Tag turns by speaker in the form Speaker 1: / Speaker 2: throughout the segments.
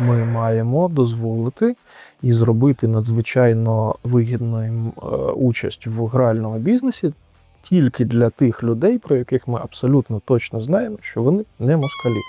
Speaker 1: Ми маємо дозволити і зробити надзвичайно вигідною е, участь в гральному бізнесі тільки для тих людей, про яких ми абсолютно точно знаємо, що вони не москалі.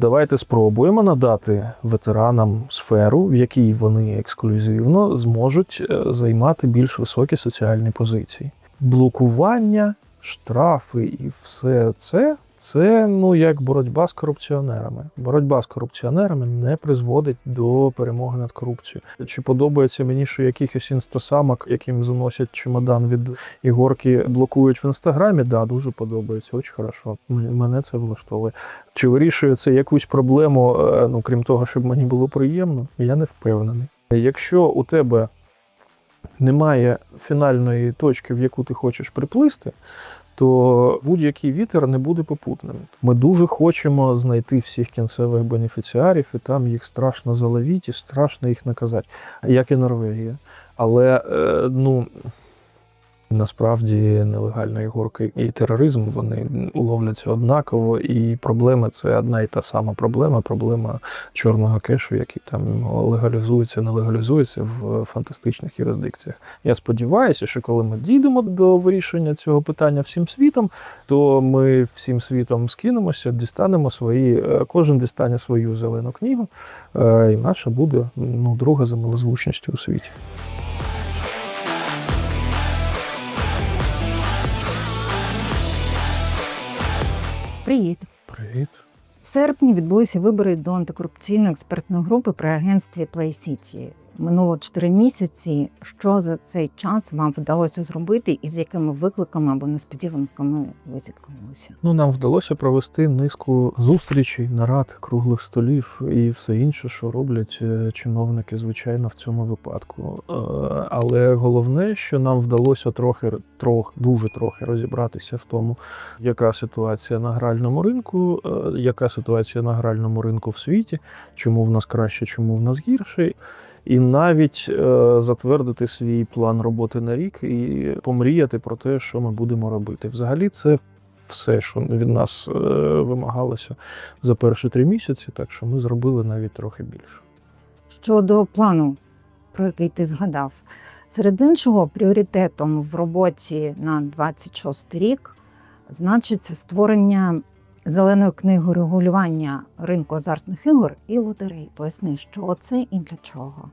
Speaker 1: Давайте спробуємо надати ветеранам сферу, в якій вони ексклюзивно зможуть е, займати більш високі соціальні позиції. Блокування, штрафи і все це це ну як боротьба з корупціонерами. Боротьба з корупціонерами не призводить до перемоги над корупцією. Чи подобається мені, що якихось інстасамок, яким заносять чемодан від ігорки, блокують в інстаграмі? Да, дуже подобається. Очень хорошо. Мене це влаштовує. Чи вирішує це якусь проблему, е, ну крім того, щоб мені було приємно, я не впевнений. Якщо у тебе немає фінальної точки, в яку ти хочеш приплисти, то будь-який вітер не буде попутним. Ми дуже хочемо знайти всіх кінцевих бенефіціарів, і там їх страшно заловіть і страшно їх наказати, як і Норвегія. Але е, ну. Насправді нелегальна ігорка і тероризм вони ловляться однаково, і проблема це одна і та сама проблема. Проблема чорного кешу, який там легалізується, не легалізується в фантастичних юрисдикціях. Я сподіваюся, що коли ми дійдемо до вирішення цього питання всім світом, то ми всім світом скинемося, дістанемо свої, е, кожен дістане свою зелену книгу, е, і наша буде ну, друга за милозвучністю у світі.
Speaker 2: Привіт.
Speaker 1: Привіт.
Speaker 2: В серпні відбулися вибори до антикорупційної експертної групи при агентстві Play City. Минуло 4 місяці. Що за цей час вам вдалося зробити, і з якими викликами або несподіванками ви зіткнулися?
Speaker 1: Ну, нам вдалося провести низку зустрічей, нарад, круглих столів і все інше, що роблять е, чиновники, звичайно, в цьому випадку. Е, Але головне, що нам вдалося трохи, трох, дуже трохи розібратися в тому, яка ситуація на гральному ринку, е, яка ситуація на гральному ринку в світі, чому в нас краще, чому в нас гірше. І навіть е, затвердити свій план роботи на рік і помріяти про те, що ми будемо робити. Взагалі, це все, що від нас е, вимагалося за перші три місяці, так що ми зробили навіть трохи більше.
Speaker 2: Щодо плану, про який ти згадав, серед іншого пріоритетом в роботі на 26 рік значиться створення зеленої книги регулювання ринку азартних ігор і лотерей. Поясни, що це і для чого.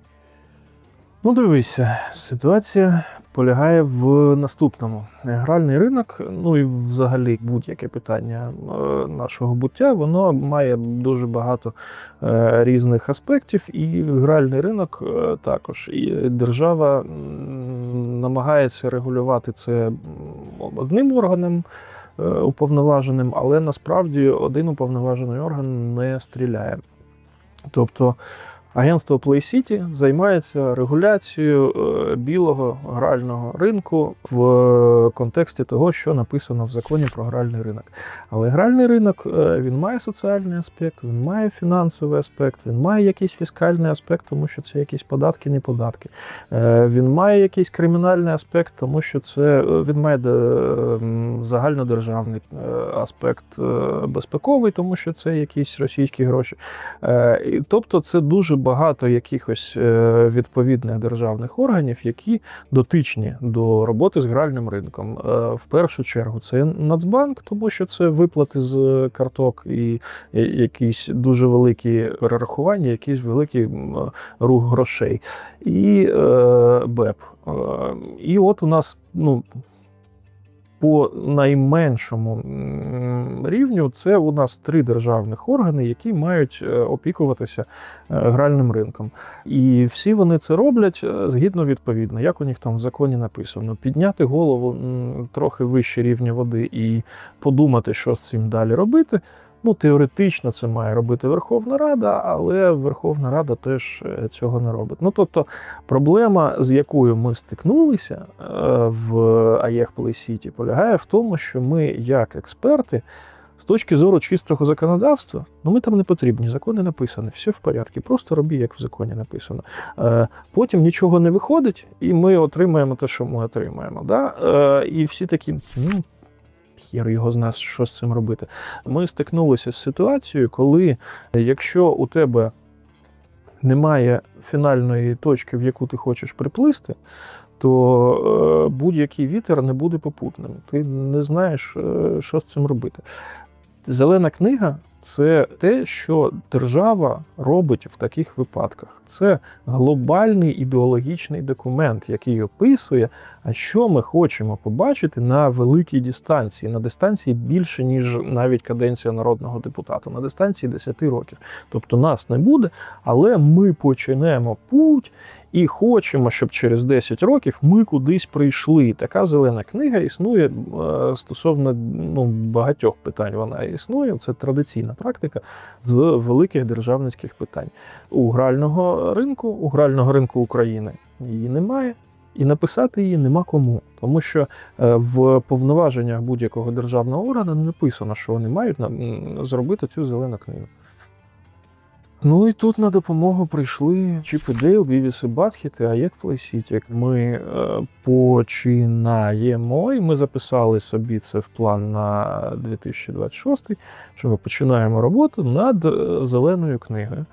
Speaker 1: Ну, дивися, ситуація полягає в наступному. Гральний ринок, ну і взагалі будь-яке питання е, нашого буття, воно має дуже багато е, різних аспектів, і гральний ринок е, також. І держава намагається регулювати це одним органом. Е, Уповноваженим, але насправді один уповноважений орган не стріляє. Тобто Агентство Play City займається регуляцією е, білого грального ринку в контексті того, що написано в законі про гральний ринок. Але гральний ринок е, він має соціальний аспект, він має фінансовий аспект, він має якийсь фіскальний аспект, тому що це якісь податки, не податки. Е, Він має якийсь кримінальний аспект, тому що це е, він має е, загальнодержавний е, аспект е, безпековий, тому що це якісь російські гроші. Е, Тобто це дуже багато якихось е, відповідних державних органів, які дотичні до роботи з гральним ринком. Е, В першу чергу це Нацбанк, тому що це виплати з карток і якісь дуже великі перерахування, якийсь великий рух грошей. І е, БЕП. І от у нас ну, по найменшому рівню це у нас три державних органи, які мають е, опікуватися е, гральним ринком. І всі вони це роблять е, згідно відповідно, як у них там в законі написано, підняти голову трохи вище рівня води і подумати, що з цим далі робити. Ну, теоретично це має робити Верховна Рада, але Верховна Рада теж е, цього не робить. Ну тобто, проблема, з якою ми стикнулися е, в АЄХ Play City, полягає в тому, що ми, як експерти, з точки зору чистого законодавства, ну ми там не потрібні, закони написані, все в порядку, просто роби, як в законі написано. Е, Потім нічого не виходить, і ми отримаємо те, що ми отримаємо. Да? І всі такі, ну. Хер його з нас, що з цим робити. Ми стикнулися з ситуацією, коли якщо у тебе немає фінальної точки, в яку ти хочеш приплисти, то е, будь-який вітер не буде попутним. Ти не знаєш, е, що з цим робити. Зелена книга це те, що держава робить в таких випадках. Це глобальний ідеологічний документ, який описує, а що ми хочемо побачити на великій дистанції, на дистанції більше, ніж навіть каденція народного депутата, на дистанції 10 років. Тобто нас не буде, але ми почнемо путь і хочемо, щоб через 10 років ми кудись прийшли. Така зелена книга існує е, стосовно ну, багатьох питань. Вона існує. Це традиційна практика з великих державницьких питань. У грального ринку, у грального ринку України її немає. І написати її нема кому, тому що е, в повноваженнях будь-якого державного органу не написано, що вони мають зробити цю зелену книгу. Ну і тут на допомогу прийшли Чіп і Дейл, Бівіс і Батхіти, а як Плейсітік. Ми е, починаємо, і ми записали собі це в план на 2026, що ми починаємо роботу над е, зеленою книгою.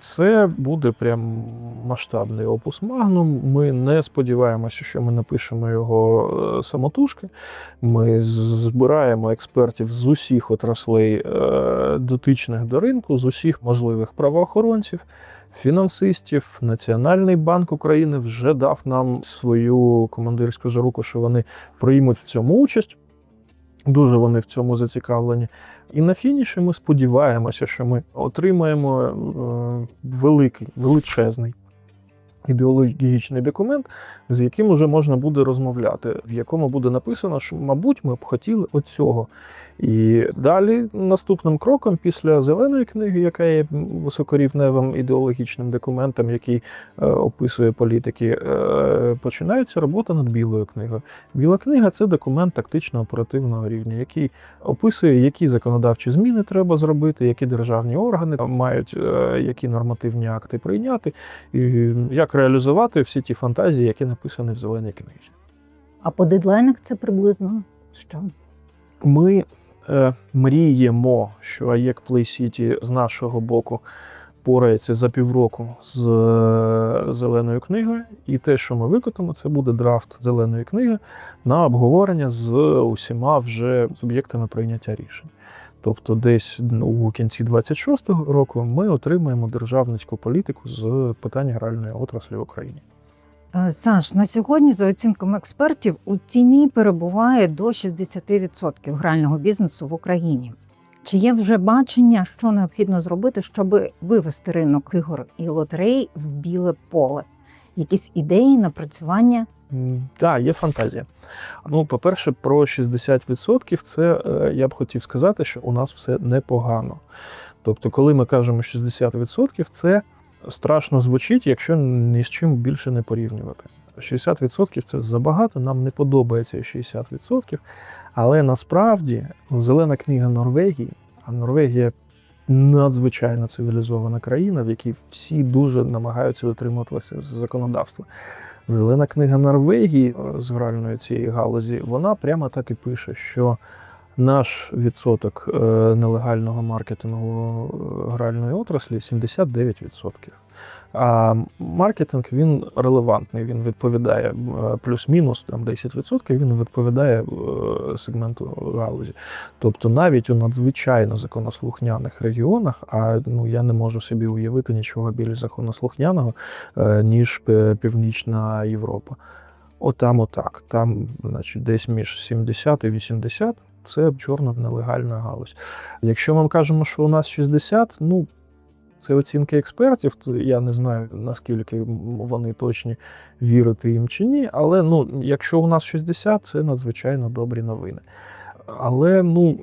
Speaker 1: Це буде прям масштабний опус магнум. Ми не сподіваємося, що ми напишемо його е, самотужки. Ми збираємо експертів з усіх отраслей е, дотичних до ринку, з усіх можливих правоохоронців, фінансистів. Національний банк України вже дав нам свою командирську заруку, що вони приймуть в цьому участь. Дуже вони в цьому зацікавлені. І на фініші ми сподіваємося, що ми отримаємо е, великий, величезний ідеологічний документ, з яким вже можна буде розмовляти, в якому буде написано, що, мабуть, ми б хотіли оцього. І далі наступним кроком, після зеленої книги, яка є високорівневим ідеологічним документом, який е, описує політики, е, починається робота над білою книгою. Біла книга це документ тактично-оперативного рівня, який описує, які законодавчі зміни треба зробити, які державні органи мають е, які нормативні акти прийняти, і як реалізувати всі ті фантазії, які написані в зеленій книзі.
Speaker 2: А по дедлайнах це приблизно що?
Speaker 1: Ми е, мріємо, що АЄК Play City з нашого боку впорається за півроку з е, зеленою книгою, і те, що ми викотимо, це буде драфт зеленої книги на обговорення з усіма вже суб'єктами прийняття рішень. Тобто, десь ну, у кінці 26-го року ми отримаємо державницьку політику з питань гральної отраслі в Україні.
Speaker 2: Е, Саш, на сьогодні, за оцінками експертів, у тіні перебуває до 60% грального бізнесу в Україні. Чи є вже бачення, що необхідно зробити, щоб вивести ринок ігор і лотерей в біле поле? Якісь ідеї, напрацювання?
Speaker 1: Так, є фантазія. Ну, по-перше, про 60% це е, я б хотів сказати, що у нас все непогано. Тобто, коли ми кажемо 60%, це страшно звучить, якщо ні з чим більше не порівнювати. 60% це забагато, нам не подобається 60%. Але насправді ну, зелена книга Норвегії, а Норвегія надзвичайно цивілізована країна, в якій всі дуже намагаються дотримуватися законодавства. Зелена книга Норвегії е, з гральної цієї галузі, вона прямо так і пише, що наш відсоток е, нелегального маркетингу е, гральної отраслі 79%. А маркетинг він релевантний, він відповідає е, плюс-мінус там 10%, він відповідає сегменту галузі. Тобто навіть у надзвичайно законослухняних регіонах, а ну я не можу собі уявити нічого більш законослухняного, ніж Північна Європа. Отам, отак. Там, значить, десь між 70 і 80 це чорна нелегальна галузь. Якщо ми кажемо, що у нас 60, ну це оцінки експертів, то я не знаю наскільки вони точні вірити їм чи ні. Але ну, якщо у нас 60, це надзвичайно добрі новини. Але ну.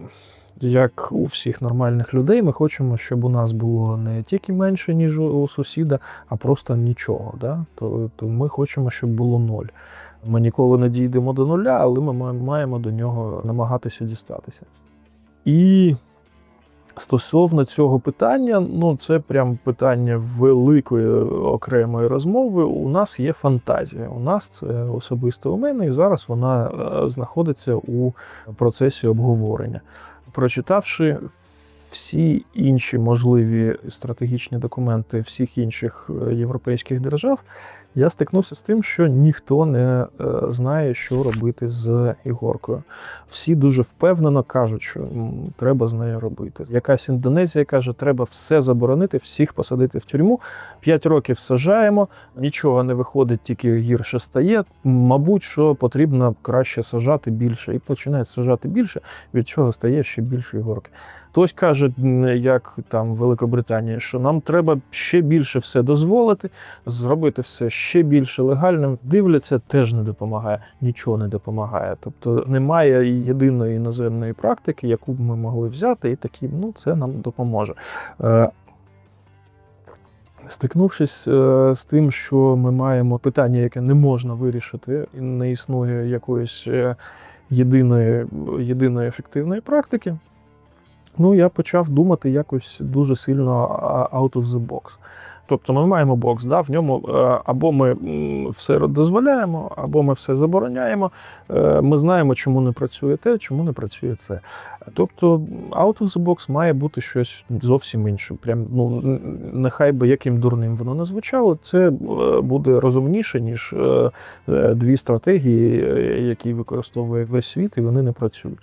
Speaker 1: Як у всіх нормальних людей, ми хочемо, щоб у нас було не тільки менше, ніж у сусіда, а просто нічого. Да? То, то ми хочемо, щоб було ноль. Ми ніколи не дійдемо до нуля, але ми маємо до нього намагатися дістатися. І стосовно цього питання, ну це прям питання великої окремої розмови. У нас є фантазія. У нас це особисто у мене, і зараз вона е, знаходиться у процесі обговорення. Прочитавши всі інші можливі стратегічні документи всіх інших е, європейських держав, я стикнувся з тим, що ніхто не е, знає, що робити з ігоркою. Всі дуже впевнено кажуть, що треба з нею робити. Якась Індонезія каже, треба все заборонити, всіх посадити в тюрму. П'ять років сажаємо, нічого не виходить, тільки гірше стає. Мабуть, що потрібно краще сажати більше, і починають сажати більше, від чого стає ще більше ігорки. Хтось каже, як там в Великобританії, що нам треба ще більше все дозволити, зробити все ще більше легальним. Дивляться, теж не допомагає, нічого не допомагає. Тобто немає єдиної іноземної практики, яку б ми могли взяти, і такі, ну це нам допоможе. Е, Стикнувшись е, з тим, що ми маємо питання, яке не можна вирішити, і не існує якоїсь е, єдиної, єдиної ефективної практики, ну я почав думати якось дуже сильно out of the box. Тобто ми маємо бокс, да, в ньому е, або ми все дозволяємо, або ми все забороняємо. Е, Ми знаємо, чому не працює те, чому не працює це. Тобто out of the box має бути щось зовсім інше. Прям, ну, нехай би яким дурним воно не звучало, це е, буде розумніше, ніж дві стратегії, які використовує весь світ, і вони не працюють.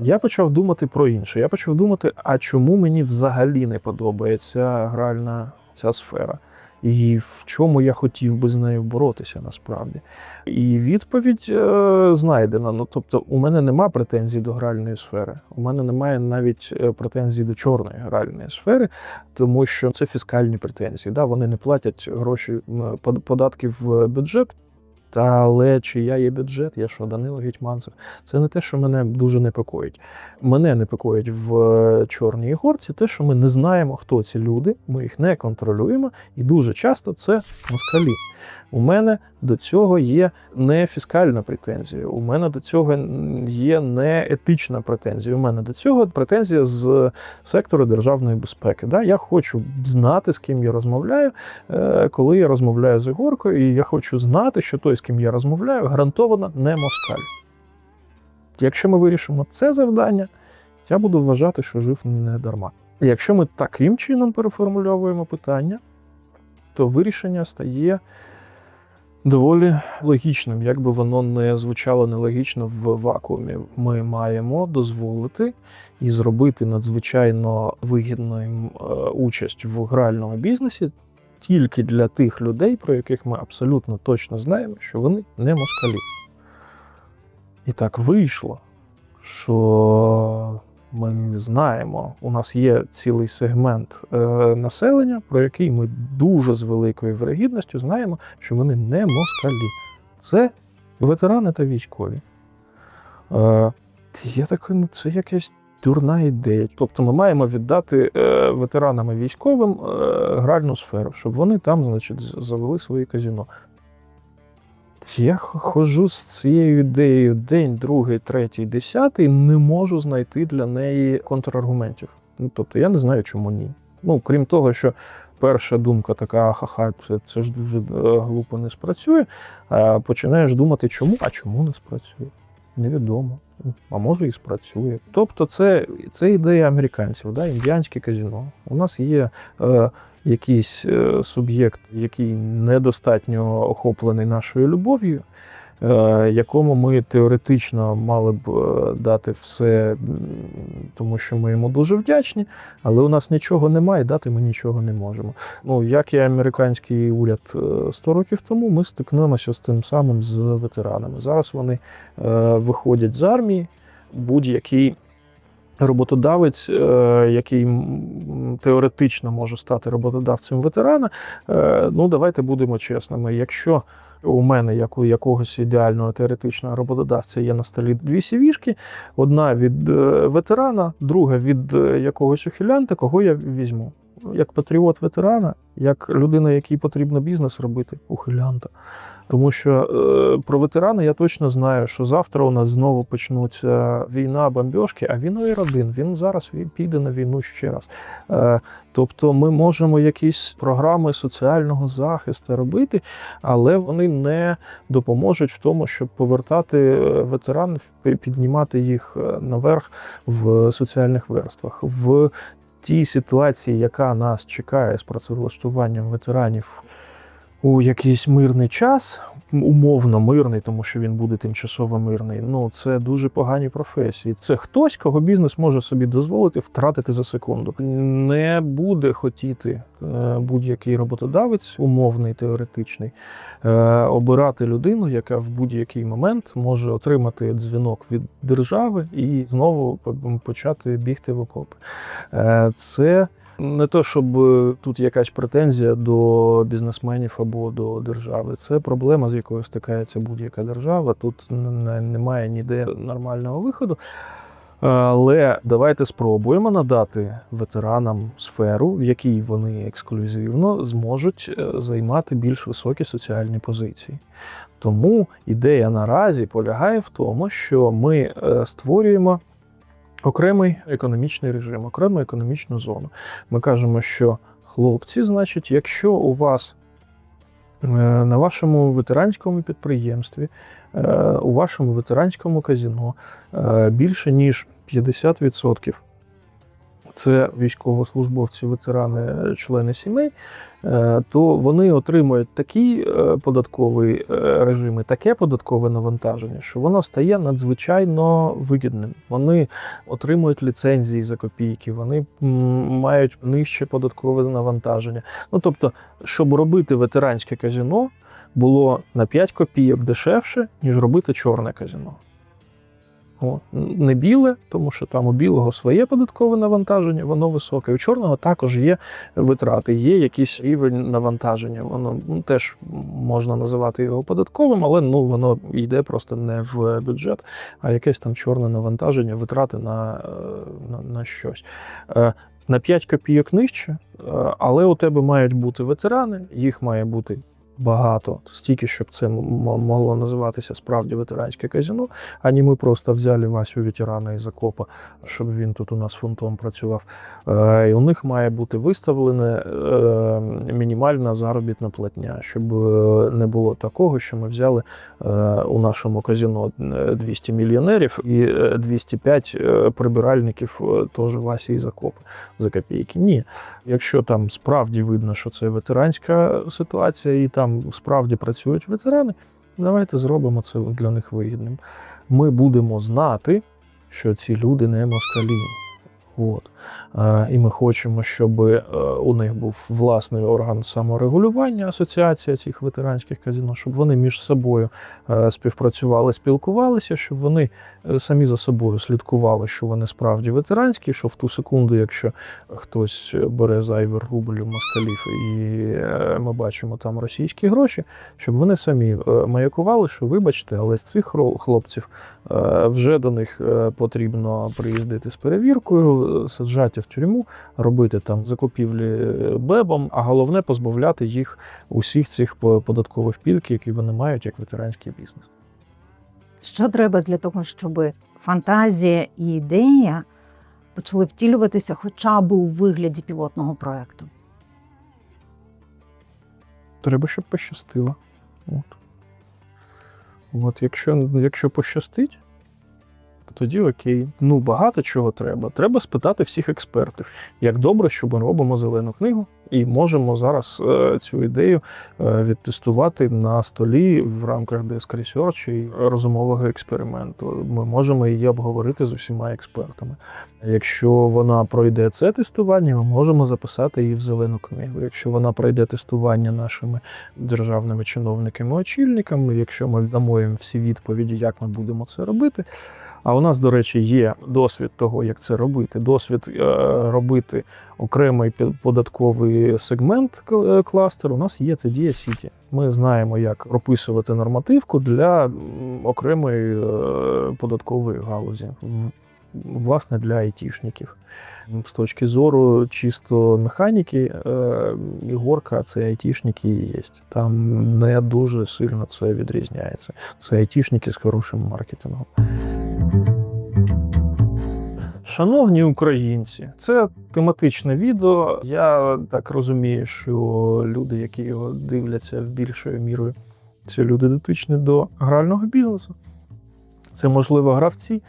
Speaker 1: Я почав думати про інше. Я почав думати, а чому мені взагалі не подобається гральна ця сфера? І в чому я хотів би з нею боротися насправді. І відповідь е, знайдена. Ну тобто, у мене нема претензій до гральної сфери. У мене немає навіть е, претензій до чорної гральної сфери, тому що це фіскальні претензії. Да? Вони не платять гроші м, под- податки в бюджет. Та але я є бюджет, я що, Данило Гетьманцев. Це не те, що мене дуже непокоїть. Мене непокоїть в е, чорній горці те, що ми не знаємо, хто ці люди, ми їх не контролюємо, і дуже часто це москалі. У мене до цього є не фіскальна претензія, у мене до цього є не етична претензія. У мене до цього претензія з сектору державної безпеки. Да? Я хочу знати, з ким я розмовляю, е, коли я розмовляю з Ігоркою, і я хочу знати, що той, з ким я розмовляю, гарантовано не москаль. Якщо ми вирішимо це завдання, я буду вважати, що жив не дарма. Якщо ми таким чином переформульовуємо питання, то вирішення стає доволі логічним, як би воно не звучало нелогічно в вакуумі. Ми маємо дозволити і зробити надзвичайно вигідною е, участь в гральному бізнесі тільки для тих людей, про яких ми абсолютно точно знаємо, що вони не москалі. І так вийшло, що ми знаємо, у нас є цілий сегмент е, населення, про який ми дуже з великою вирогідністю знаємо, що вони не москалі. Це ветерани та військові. Е, такий, ну це якась дурна ідея. Тобто ми маємо віддати е, ветеранам і військовим е, гральну сферу, щоб вони там, значить, завели свої казіно. Я ходжу з цією ідеєю день, другий, третій, десятий, не можу знайти для неї контраргументів. Ну, тобто я не знаю, чому ні. Ну, крім того, що перша думка така, ха-ха, це, це ж дуже е, глупо не спрацює. Починаєш думати, чому, а чому не спрацює? Невідомо. А може і спрацює. Тобто, це, це ідея американців, да? індіанське казіно. У нас є е, якийсь е, суб'єкт, який недостатньо охоплений нашою любов'ю, якому ми теоретично мали б е, дати все, тому що ми йому дуже вдячні, але у нас нічого немає, дати ми нічого не можемо. Ну, як і американський уряд е, 100 років тому, ми стикнемося з тим самим з ветеранами. Зараз вони е, виходять з армії, будь-який роботодавець, е, який теоретично може стати роботодавцем ветерана, е, ну давайте будемо чесними. Якщо у мене, як у якогось ідеального теоретичного роботодавця, є на столі дві сівішки, одна від е, ветерана, друга від е, якогось ухилянта, кого я візьму. Як патріот ветерана, як людина, якій потрібно бізнес робити, ухилянта. Тому що е, про ветерана я точно знаю, що завтра у нас знову почнуться війна, бомбьошки, а він і родин. Він зараз піде на війну ще раз. Е, тобто ми можемо якісь програми соціального захисту робити, але вони не допоможуть в тому, щоб повертати е, ветеранів, пі- піднімати їх наверх в соціальних верствах. В тій ситуації, яка нас чекає з працевлаштуванням ветеранів у якийсь мирний час, умовно мирний, тому що він буде тимчасово мирний. Ну це дуже погані професії. Це хтось, кого бізнес може собі дозволити втратити за секунду. Не буде хотіти е, будь-який роботодавець, умовний теоретичний, е, обирати людину, яка в будь-який момент може отримати дзвінок від держави і знову почати бігти в окопи. Е, Це не то, щоб е, тут якась претензія до бізнесменів або до держави. Це проблема, з якою стикається будь-яка держава. Тут немає ніде нормального виходу. Але давайте спробуємо надати ветеранам сферу, в якій вони ексклюзивно зможуть е, займати більш високі соціальні позиції. Тому ідея наразі полягає в тому, що ми е, створюємо окремий економічний режим, окрему економічну зону. Ми кажемо, що хлопці, значить, якщо у вас е, на вашому ветеранському підприємстві, е, у вашому ветеранському казіно е, більше ніж 50% це військовослужбовці, ветерани, члени сімей, е, то вони отримують такі е, податкові е, режими, таке податкове навантаження, що воно стає надзвичайно вигідним. Вони отримують ліцензії за копійки, вони мають нижче податкове навантаження. Ну тобто, щоб робити ветеранське казино, було на 5 копійок дешевше, ніж робити чорне казино. От. Не біле, тому що там у білого своє податкове навантаження, воно високе. У чорного також є витрати, є якийсь рівень навантаження. Воно ну, теж можна називати його податковим, але ну, воно йде просто не в бюджет, а якесь там чорне навантаження, витрати на, е, на, на щось. Е, На 5 копійок нижче, е, але у тебе мають бути ветерани, їх має бути багато, стільки, щоб це могло називатися справді ветеранське казино, ані ми просто взяли Васю ветерана із окопа, щоб він тут у нас фунтом працював. Е, І у них має бути виставлена е, мінімальна заробітна платня, щоб е, не було такого, що ми взяли у нашому казино е, 200 мільйонерів і е, 205 е, прибиральників теж Васі із окопа за копійки. Ні. Якщо там справді видно, що це ветеранська ситуація, і там справді працюють ветерани, давайте зробимо це для них вигідним. Ми будемо знати, що ці люди не москалі. От. Е, І ми хочемо, щоб е, у них був власний орган саморегулювання, асоціація цих ветеранських казино, щоб вони між собою е, співпрацювали, спілкувалися, щоб вони самі за собою слідкували, що вони справді ветеранські, що в ту секунду, якщо хтось бере рубль у москалів, і ми бачимо там російські гроші, щоб вони самі маякували, що вибачте, але з цих хлопців вже до них потрібно приїздити з перевіркою, саджати в тюрму, робити там закупівлі е, бебом, а головне позбавляти їх усіх цих податкових пільг, які вони мають як ветеранський бізнес.
Speaker 2: Що треба для того, щоб фантазія і ідея почали втілюватися хоча б у вигляді пілотного проекту?
Speaker 1: Треба, щоб пощастило. От. От, якщо, якщо пощастить, тоді окей. Ну, багато чого треба. Треба спитати всіх експертів, як добре, що ми робимо зелену книгу, і можемо зараз е, цю ідею е, відтестувати на столі в рамках Desk Research і розумового експерименту. Ми можемо її обговорити з усіма експертами. Якщо вона пройде це тестування, ми можемо записати її в зелену книгу. Якщо вона пройде тестування нашими державними чиновниками, очільниками, якщо ми дамо їм всі відповіді, як ми будемо це робити. А у нас, до речі, є досвід того, як це робити. Досвід е, робити окремий податковий сегмент е, кластеру. У нас є це Дія Сіті. Ми знаємо, як прописувати нормативку для окремої е, податкової галузі. Власне, для айтішників. З точки зору чисто механіки, Ігорка це айтішники і є. Там не дуже сильно це відрізняється. Це айтішники з хорошим маркетингом. Шановні українці, це тематичне відео. Я так розумію, що люди, які його дивляться більшою мірою, це люди дотичні до грального бізнесу. Це, можливо, гравці,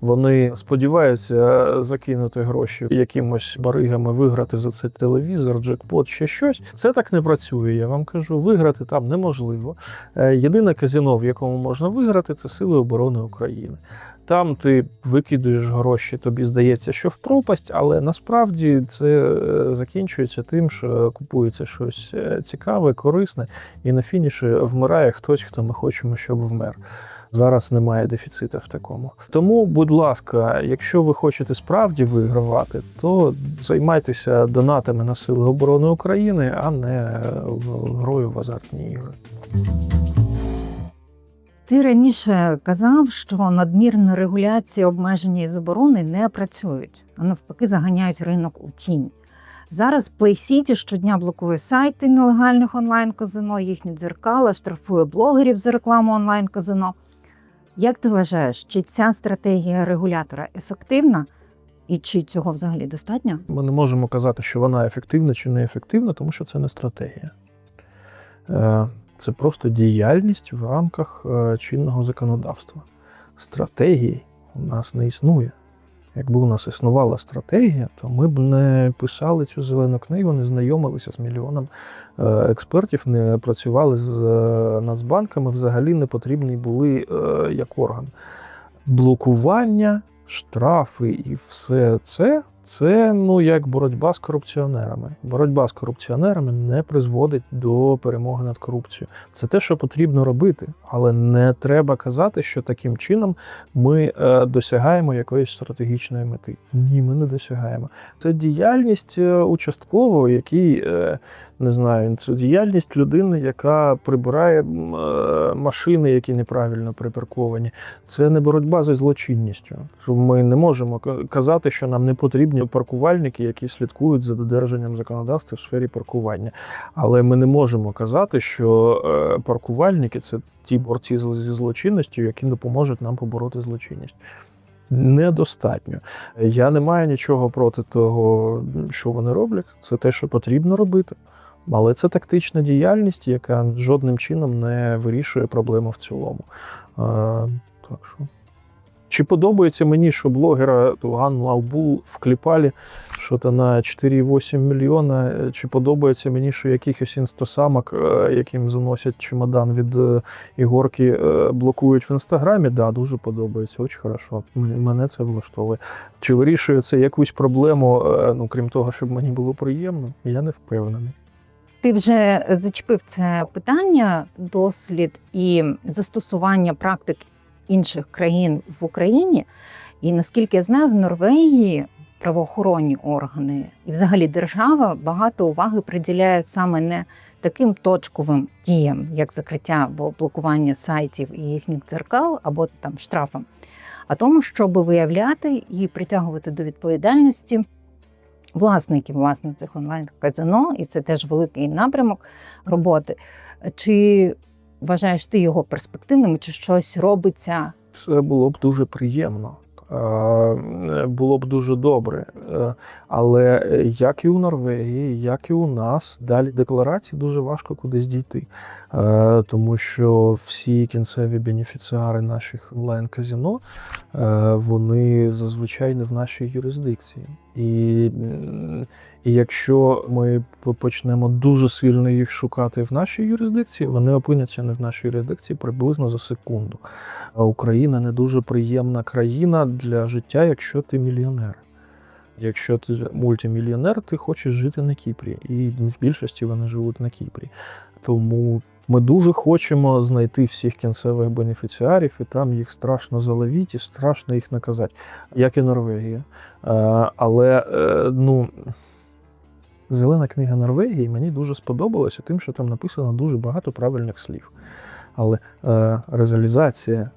Speaker 1: Вони сподіваються закинути гроші якимось баригами, виграти за це телевізор, джекпот, ще щось. Це так не працює. Я вам кажу, виграти там неможливо. Е, Єдине казино, в якому можна виграти, це Сили оборони України. Там ти викидуєш гроші, тобі здається, що в пропасть, але насправді це е, закінчується тим, що купується щось е, цікаве, корисне, і на фініші вмирає хтось, хто ми хочемо, щоб вмер. Зараз немає дефіциту в такому. Тому, будь ласка, якщо ви хочете справді вигравати, то займайтеся донатами на Сили оборони України, а не е, грою в азартні ігри.
Speaker 2: Ти раніше казав, що надмірна регуляція, обмеження і заборони не працюють, а навпаки, заганяють ринок у тінь. Зараз Play City щодня блокує сайти нелегальних онлайн-казино, їхні дзеркала, штрафує блогерів за рекламу онлайн-казино. Як ти вважаєш, чи ця стратегія регулятора ефективна і чи цього взагалі достатньо?
Speaker 1: Ми не можемо казати, що вона ефективна чи не ефективна, тому що це не стратегія. Це просто діяльність в рамках е, чинного законодавства. Стратегії у нас не існує. Якби у нас існувала стратегія, то ми б не писали цю зелену книгу, не знайомилися з мільйоном е, експертів, не працювали з е, нацбанками, взагалі не потрібні були як орган. Блокування, штрафи і все це це ну як боротьба з корупціонерами. Боротьба з корупціонерами не призводить до перемоги над корупцією. Це те, що потрібно робити, але не треба казати, що таким чином ми е, досягаємо якоїсь стратегічної мети. Ні, ми не досягаємо. Це діяльність е, участкового, який е, не знаю, це діяльність людини, яка прибирає е, машини, які неправильно припарковані. Це не боротьба зі злочинністю. Ми не можемо казати, що нам не потрібні паркувальники, які слідкують за додержанням законодавства в сфері паркування. Але ми не можемо казати, що е, паркувальники це ті борці зі злочинністю, які допоможуть нам побороти злочинність. Недостатньо. Я не маю нічого проти того, що вони роблять. Це те, що потрібно робити. Але це тактична діяльність, яка жодним чином не вирішує проблему в цілому. А, так що. Чи подобається мені, що блогера Ганну Албул вкліпали що то на 4,8 мільйона? Чи подобається мені, що якихось інстасамок, е, яким заносять чемодан від е, ігорки, е, блокують в інстаграмі? Да, дуже подобається, дуже хорошо. Мене це влаштовує. Чи вирішує це якусь проблему, е, ну крім того, щоб мені було приємно? Я не впевнений.
Speaker 2: Ти вже зачепив це питання, дослід і застосування практик інших країн в Україні. І наскільки я знаю, в Норвегії правоохоронні органи і взагалі держава багато уваги приділяє саме не таким точковим діям, як закриття або блокування сайтів і їхніх дзеркал, або там штрафам, а тому, щоб виявляти і притягувати до відповідальності власників власне цих онлайн-казино, і це теж великий напрямок роботи. Чи вважаєш ти його перспективним, чи щось робиться?
Speaker 1: Це було б дуже приємно. Було б дуже добре. Е, Але е, як і у Норвегії, як і у нас, далі декларації дуже важко кудись дійти. Е, Тому що всі кінцеві бенефіціари наших онлайн-казино, е, вони зазвичай не в нашій юрисдикції. І, і якщо ми почнемо дуже сильно їх шукати в нашій юрисдикції, вони опиняться не в нашій юрисдикції приблизно за секунду. А Україна не дуже приємна країна для життя, якщо ти мільйонер. Якщо ти мультимільйонер, ти хочеш жити на Кіпрі. І в більшості вони живуть на Кіпрі. Тому ми дуже хочемо знайти всіх кінцевих бенефіціарів, і там їх страшно заловіть і страшно їх наказати, як і Норвегія. Е, Але е, ну. Зелена книга Норвегії мені дуже сподобалася тим, що там написано дуже багато правильних слів. Але е, реалізація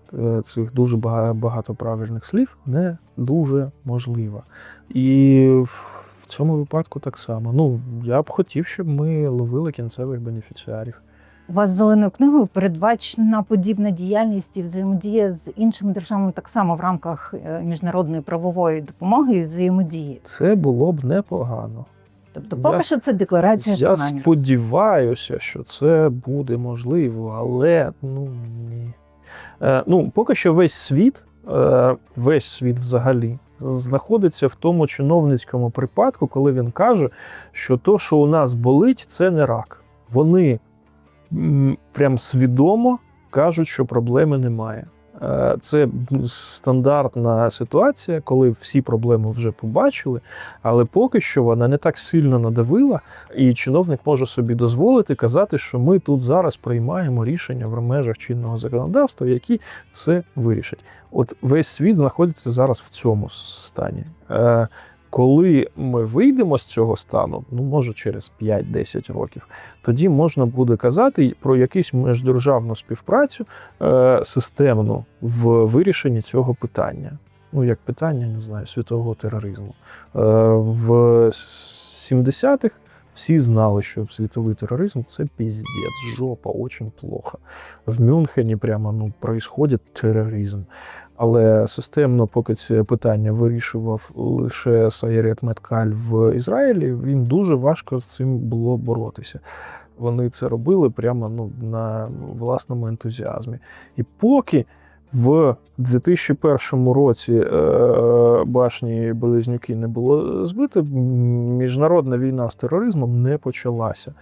Speaker 1: цих дуже багато правильних слів не дуже можлива. І в цьому випадку так само. Ну, я б хотів, щоб ми ловили кінцевих бенефіціарів.
Speaker 2: У вас зеленою книгою передбачена подібна діяльність і взаємодія з іншими державами так само в рамках е, міжнародної правової допомоги і взаємодії.
Speaker 1: Це було б непогано.
Speaker 2: Тобто, поки що це декларація
Speaker 1: Я
Speaker 2: намірів.
Speaker 1: сподіваюся, що це буде можливо, але ну ні. Е, ну, поки що весь світ е, весь світ взагалі знаходиться в тому чиновницькому припадку, коли він каже, що то, що у нас болить, це не рак. Вони прям свідомо кажуть, що проблеми немає. Е, Це стандартна ситуація, коли всі проблеми вже побачили, але поки що вона не так сильно надавила, і чиновник може собі дозволити казати, що ми тут зараз приймаємо рішення в межах чинного законодавства, які все вирішать. От весь світ знаходиться зараз в цьому стані. Коли ми вийдемо з цього стану, ну може через 5-10 років, тоді можна буде казати про якусь міждержавну співпрацю е, системну в вирішенні цього питання. Ну, як питання, не знаю, світового тероризму. Е, в 70-х всі знали, що світовий тероризм це піздець, жопа, очень плохо. В Мюнхені прямо ну, происходить тероризм. Але системно, поки це питання вирішував лише Сайрет Меткаль в Ізраїлі, їм дуже важко з цим було боротися. Вони це робили прямо ну, на власному ентузіазмі. І поки в 2001 році е, башні Близнюки не було збито, міжнародна війна з тероризмом не почалася.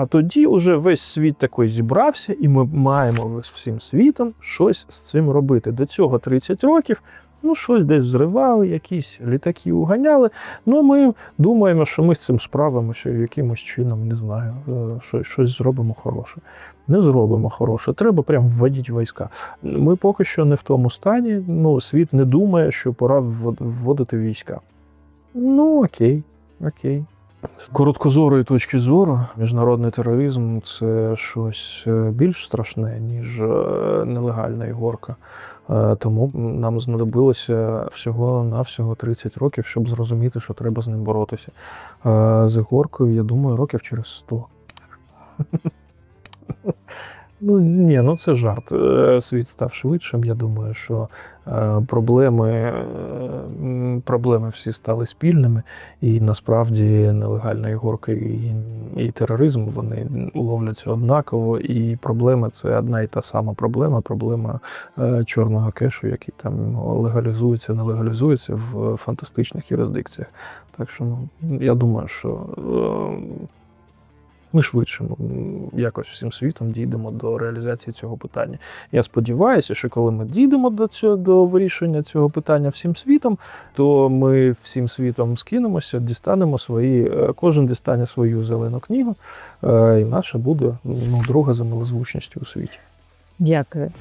Speaker 1: А тоді уже весь світ такий зібрався, і ми маємо всім світом щось з цим робити. До цього 30 років. Ну, щось десь взривали, якісь літаки уганяли. Ну, ми думаємо, що ми з цим справимося якимось чином, не знаю, е, щось зробимо хороше. Не зробимо хороше. Треба прям вводити війська. Ми поки що не в тому стані. Ну, світ не думає, що пора вводити війська. Ну, окей, окей. З короткозорої точки зору, міжнародний тероризм це щось е, більш страшне, ніж е, нелегальна ігорка. Е, Тому нам знадобилося всього-навсього 30 років, щоб зрозуміти, що треба з ним боротися. З ігоркою, я думаю, років через 100. Ну ні, ну це жарт. Е, Світ став швидшим. Я думаю, що е, проблеми, е, проблеми всі стали спільними, і насправді нелегальна ігорка і, і тероризм вони ловляться однаково. І проблема це одна і та сама проблема. Проблема чорного кешу, який там легалізується, не легалізується в фантастичних юрисдикціях. Так що ну, я думаю, що. Ми швидше якось всім світом дійдемо до реалізації цього питання. Я сподіваюся, що коли ми дійдемо до цього до вирішення цього питання всім світом, то ми всім світом скинемося, дістанемо свої, е, кожен дістане свою зелену книгу, е, і наша буде ну, друга за милозвучністю у світі.
Speaker 2: Дякую.